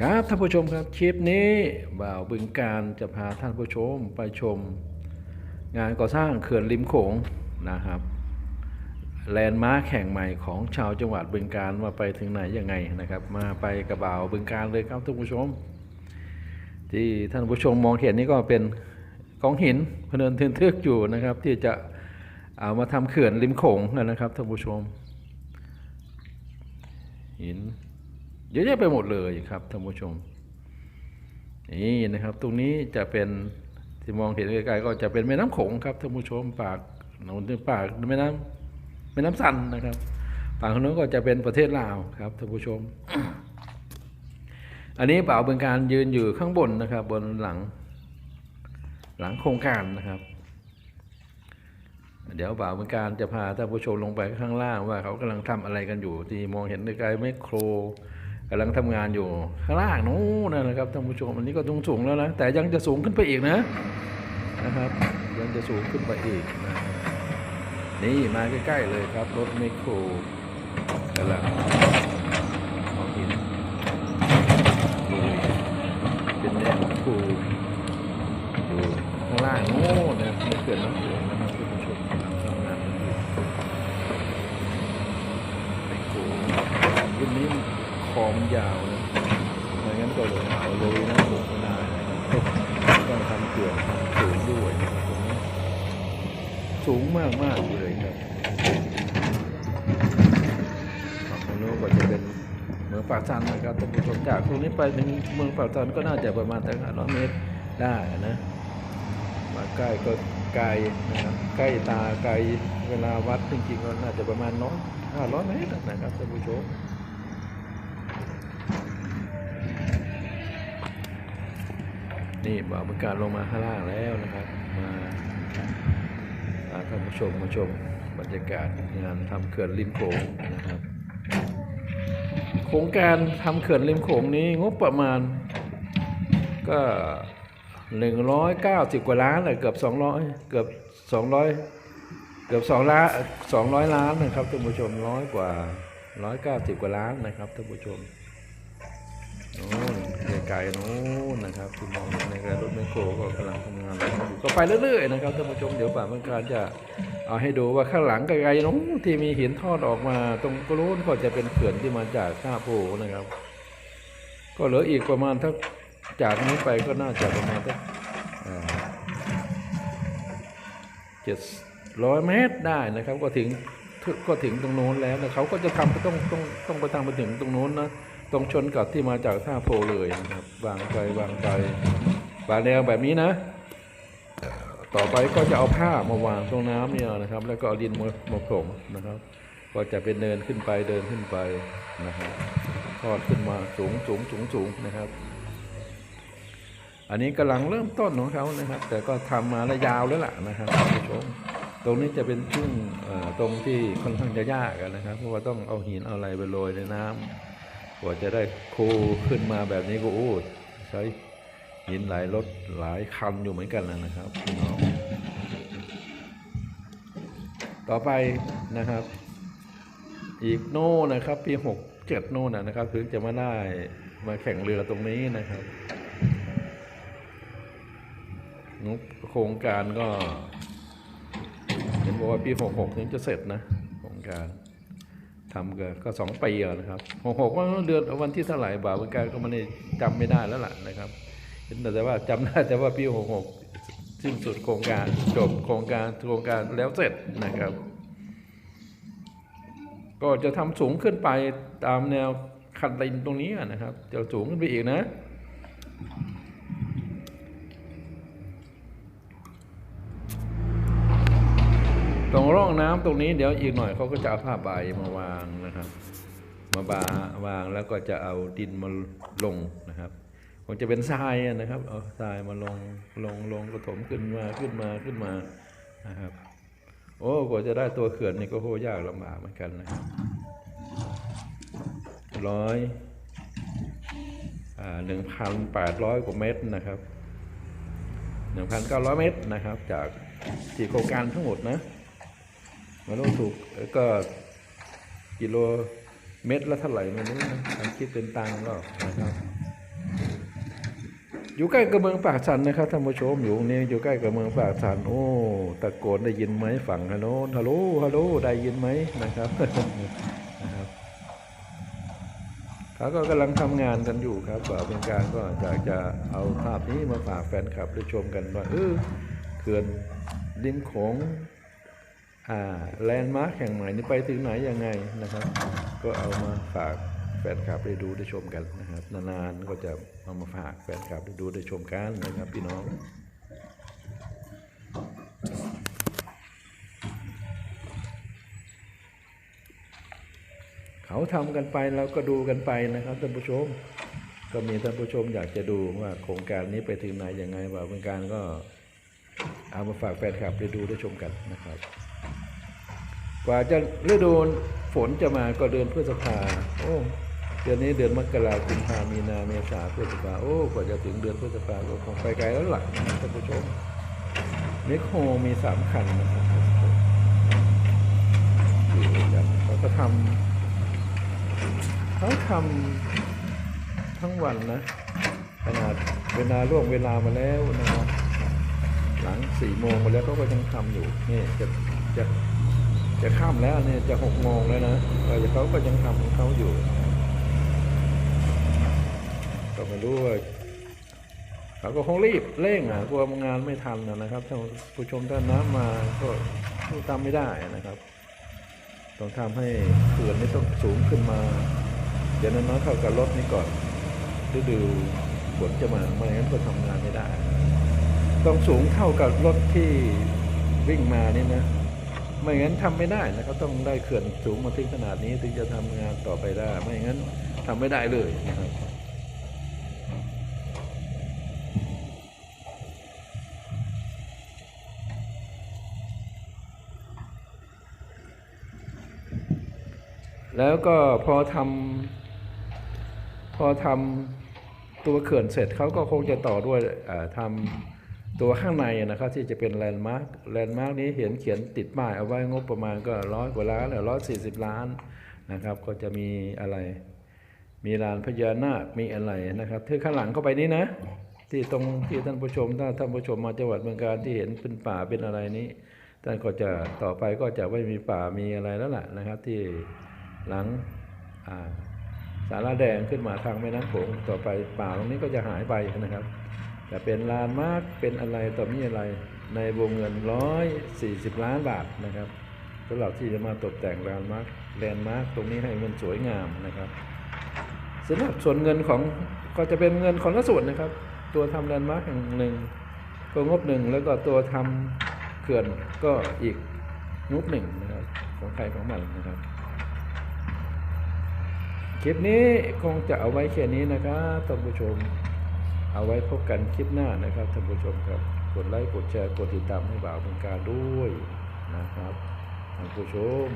ครับท่านผู้ชมครับคลิปนี้บ่าวบึงการจะพาท่านผู้ชมไปชม งานก่อสร้างเขื่อนริมโขงนะครับแลนด์มาร์คแห่งใหม่ของชาวจังหวัดบึงการว่าไปถึงไหนยังไงนะครับ มาไปกับบ่าวบึงการเลยครับท่านผู้ชม ที่ท่านผู้ชมมองเห็นนี่ก็เป็นกองหินพเนินทึนทึกอยู่นะครับ ที่จะเอามาทำเขื่อนริมโขงนะครับท่านผู้ชมหิน เยอะแยะไปหมดเลยครับท่านผู้ชม นี่นะครับตรงนี้จะเป็นที่มองเห็นไกลๆก็จะเป็นแม่น้ำโขงครับท่านผู้ชมปากโน้นปากแม่น้ำแม่น้ำสันนะครับปากของนู้นก็จะเป็นประเทศลาวครับท่านผู้ชม อันนี้บ่าเบืองการยืนอยู่ข้างบนนะครับ บนหลัง หลังโครงการนะครับ เดี๋ยวบ่าวเบืองการจะพาท่านผู้ชมลงไปข้างล่างว่าเขากำลังทำอะไรกันอยู่ ที่มองเห็นไกลๆไมโคร กำลังทำงานอยู่ข้างล่างนู้นนะครับท่านผู้ชมอันนี้ก็สูงสูงแล้วนะแต่ยังจะสูงขึ้นไปอีกนะนะครับ ยังจะสูงขึ้นไปอีกนะนี่มาใกล้ๆเลยครับรถไมโครกำลังมองห็นดูเป็นแนวคูอยู่ข้างล่างโน้นนะไม่เกิดน้ำเกลือนะครับท่านผู้ชมกำลังทำงานกันอยู่ไมโครรุ่นนี้คอ มันยาวนะไม่งั้นก็เลยเอาเลยนะลงไม่ได้นะครับต้องทำเกลือทำสูงด้วยนะครับสูงมากมากเลยครับฝั่งโน้นก็จะเป็นเมืองปากซันนะครับท่านผู้ชมจากตรงนี้ไปถึงเมืองปากซันก็น่าจะประมาณตั้งห้าร้อยเมตรได้นะมาใกล้ก็ไกลนะครับใกล้ตาไกลเวลาวัดจริงๆก็น่าจะประมาณน้อยห้าร้อยเมตรนะครับท่านผู้ชม นี่บ่าวบรรการลงมาข้างล่างแล้วนะครับ มาพาท่านผู้ชมมาชมบรรยากาศงานทำเขื่อนริมโขงนะครับ โครงการทำเขื่อนริมโขงนี้งบประมาณ ก็190กว่าล้านเลยเกือบ200เกือบ200เกือบ2ล้าน200ล้านนะครับท่านผู้ชมร้อยกว่า190กว่าล้านนะครับท่านผู้ชมโน่นไกลๆโน่นนะครับที่มองเห็นในรถไมโครก็กำลังทำงานอยู่ก็ไปเรื่อยๆนะครับท่านผู้ชมเดี๋ยวป่าบางการจะเอาให้ดูว่าข้างหลังไกลๆโน้นที่มีหินทอดออกมา ตรงกรูนก็จะเป็นเขื่อนที่มาจากท่าโพนะครับ ก็เหลืออีกประมาณถ้าจากนี้ไปก็น่าจะประมาณสักเจ็ดร้อยเมตรได้นะครับ ก็ถึงก็ถึงตรงโน้นแล้วนะเขาก็จะทำต้องต้องต้องไปทำไปถึงตรงโน้นนะ ตรงชนกับที่มาจากท่าโพเลยนะครับวางไปวางไปวางแนวแบบนี้นะ ต่อไปก็จะเอาผ้ามาวางตรงน้ำเนี่ยนะครับ แล้วก็เอาดินมามาผงนะครับ ก็จะเป็นเดินขึ้นไปเดินขึ้นไปนะครับทอดขึ้นมาสูงสูงสูงสูงนะครับ อันนี้กำลังเริ่มต้นของเขานะครับ แต่ก็ทำมาระยาวแล้วล่ะนะครับท่านผู้ชมตรงนี้จะเป็นช่วงตรงที่ค่อนข้างจะยากนะครับ เพราะว่าต้องเอาหินเอาอะไรไปโรยในน้ำ กว่าจะได้คูขึ้นมาแบบนี้ก็โอ้ใช้หินหลายรถหลายคันอยู่เหมือนกันนะครับพี่น้องต่อไปนะครับ อีกโน่นะครับ ปีหกเจ็ดโน่นนะนะครับถึงจะมาได้มาแข่งเรือตรงนี้นะครับงบโครงการก็ เห็นบอกว่าปีหกหกถึงจะเสร็จนะโครงการ ทำก็ก็สองปีอะนะครับหกหกว่าเดือนวันที่เท่าไหร่บ่าวเหมือนกันก็ไม่ได้จำไม่ได้แล้วล่ะนะครับแต่ว่าจำได้แต่ว่าปีหกหกสิ้นสุดโครงการจบโครงการโครงการแล้วเสร็จนะครับ ก็จะทำสูงขึ้นไปตามแนวคันดินตรงนี้นะครับ จะสูงขึ้นไปอีกนะ ตรงร่องน้ำตรงนี้เดี๋ยวอีกหน่อยเขาก็จะเอาผ้าใบมาวางนะครับ มาบาวางแล้วก็จะเอาดินมาลงนะครับคงจะเป็นทรายนะครับ เอาทรายมาลงลงลงกระถมขึ้นมาขึ้นมาขึ้นมานะครับ โอ้กว่าจะได้ตัวเขื่อนนี่ก็โหยากลำบากเหมือนกันนะครับร้อยหนึ่งพันแปดร้อยกว่าเมตรนะครับหนึ่งพันเก้าร้อยเมตรนะครับ จากที่โครงการทั้งหมดนะ มันต้องถูกก็กิโลเมตรละเท่าไหร่ไม่รู้นะทำคิดเป็นตังค์ก็นะครับอยู่ใกล้กับเมืองปากสันนะครับท่านผู้ชมอยู่ตรงนี้อยู่ใกล้กับเมืองปากสันโอ้ตะโกนได้ยินไหมฝั่งฮัลโหลฮัลโหลฮัลโหลได้ยินไหมนะครับนะครับเขาก็กำลังทำงานกันอยู่ครับว่าเป็นการก็อยากจะเอาภาพนี้มาฝากแฟนคลับได้ชมกันว่าเออเขื่อนริมโขงอ่า แลนด์มาร์คแห่งใหม่นี้ไปถึงไหนยังไงนะครับ ก็เอามาฝากแฟนคลับได้ดูได้ชมกันนะครับ นานๆก็จะเอามาฝากแฟนคลับได้ดูได้ชมกันนะครับ พี่น้องเขาทำกันไปเราก็ดูกันไปนะครับท่านผู้ชม ก็มีท่านผู้ชมอยากจะดูว่าโครงการนี้ไปถึงไหนยังไงว่าเป็นการก็เอามาฝากแฟนคลับได้ดูได้ชมกันนะครับ กว่าจะฤดูฝนจะมาก็เดือนพฤษภาโอ้เดือนนี้เดือนมกราคมกุมภามีนาเมษาพฤษภาโอ้กว่าจะถึงเดือนพฤษภาก็คงไปไกลแล้วหล่ะท่านผู้ชมเมคโฮมีสามคันนะครับเขาก็ทำเขาทำทั้งวันนะขนาดเวลาล่วงเวลามาแล้วนะครับหลังสี่โมงมาแล้วเขาก็ยังทำอยู่นี่จะจะ จะข้ามแล้วเนี่ยจะหกโมงแล้วนะแต่เขาก็ยังทำของเขาอยู่ ก็ไม่รู้ว่าเขาก็คงรีบเร่งอะกลัวงานไม่ทันนะครับท่านผู้ชมถ้าน้ำมาก็สู้ตามไม่ได้นะครับ ต้องทำให้เขื่อนนี้ต้องสูงขึ้นมา เดี๋ยวน้อยๆเข้ากับรถนี้ก่อนฤดูฝนจะมาไม่งั้นก็ทำงานไม่ได้ ต้องสูงเท่ากับรถที่วิ่งมานี่นะ ไม่งั้นทำไม่ได้นะครับต้องได้เขื่อนสูงมาถึงขนาดนี้ถึงจะทำงานต่อไปได้ ไม่งั้นทำไม่ได้เลยนะครับแล้วก็พอทำพอทำตัวเขื่อนเสร็จเขาก็คงจะต่อด้วยอ่าทำ ตัวข้างในนะครับที่จะเป็นแลนด์มาร์คแลนด์มาร์คนี้เห็นเขียนติดป้ายเอาไว้งบประมาณก็ร้อยกว่าล้านหรือร้อยสี่สิบล้านนะครับ ก็จะมีอะไร มีลานพญานาคมีอะไรนะครับที่ข้างหลังเข้าไปนี้นะ ที่ตรงที่ท่านผู้ชมถ้าท่านผู้ชมมาจังหวัดเมืองการที่เห็นเป็นป่าเป็นอะไรนี้ท่านก็จะต่อไปก็จะไม่มีป่ามีอะไรแล้วล่ะนะครับ ที่หลังสาราแดงขึ้นมาทางแม่น้ำโขงต่อไปป่าตรงนี้ก็จะหายไปนะครับ จะเป็นลานมาร์กเป็นอะไรต่อมีอะไรในวงเงินร้อยสี่สิบล้านบาทนะครับสำหรับที่จะมาตกแต่งลานมาร์กแลนด์มาร์กตรงนี้ให้มันสวยงามนะครับสำหรับส่วนเงินของก็จะเป็นเงินคนละส่วนนะครับ ตัวทำแลนด์มาร์กอย่างหนึ่งก็งบหนึ่งแล้วก็ตัวทำเขื่อนก็อีกงบหนึ่งนะครับของใครของมันนะครับคลิปนี้คงจะเอาไว้แค่นี้นะครับท่านผู้ชม เอาไว้พบกันคลิปหน้านะครับท่านผู้ชมครับ กดไลค์กดแชร์กดติดตามให้บ่าวเป็นการด้วยนะครับท่านผู้ชม